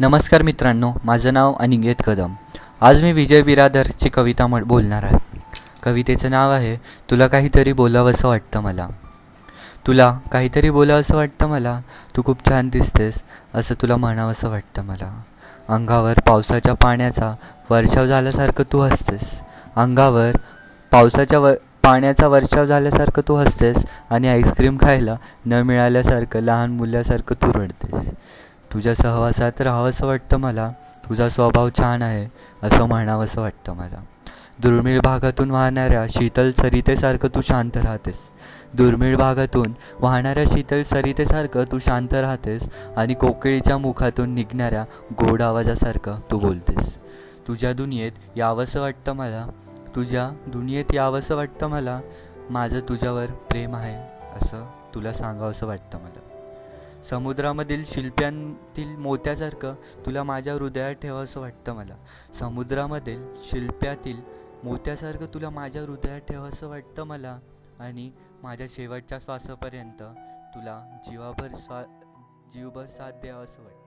नमस्कार मित्रांनो माझं नाव अनिकेत कदम. आज मी विजय बिरादरची कविता म्हण बोलणार आहे. कवितेचं नाव आहे तुला काहीतरी बोलावंसं वाटतं मला. तुला काहीतरी बोलावंसं वाटतं मला? तू खूप छान दिसतेस असं तुला म्हणावंसं वाटतं मला. अंगावर पावसाच्या पाण्याचा वर्षाव झाल्यासारखं तू हसतेस. अंगावर पावसाच्या व पाण्याचा वर्षाव झाल्यासारखं तू हसतेस आणि आईस्क्रीम खायला न मिळाल्यासारखं लहान मुलासारखं तू रडतेस. तुझ्या सहवासात राहावंसं वाटतं मला? तुझा स्वभाव छान आहे असं म्हणावंसं वाटतं मला. दुर्मिळ भागातून वाहणाऱ्या शीतल सरितेसारखं तू शांत राहतेस. दुर्मिळ भागातून वाहणाऱ्या शीतल सरितेसारखं तू शांत राहतेस आणि कोकिळीच्या मुखातून निघणाऱ्या गोड आवाजासारखं तू बोलतेस. तुझ्या दुनियेत यावंसं वाटतं मला? तुझ्या दुनियेत यावंसं वाटतं मला? माझं तुझ्यावर प्रेम आहे असं तुला सांगावंसं वाटतं मला. समुद्रामधील शिल्प्यांतील मोत्यासारखं तुला माझ्या हृदयात ठेवावंसं वाटतं मला. समुद्रामधील शिल्प्यातील मोत्यासारखं तुला माझ्या हृदयात ठेवावंसं वाटतं मला आणि माझ्या शेवटच्या श्वासापर्यंत तुला जीवाभर स्वा जीवभर साथ द्यावंसं वाटतं.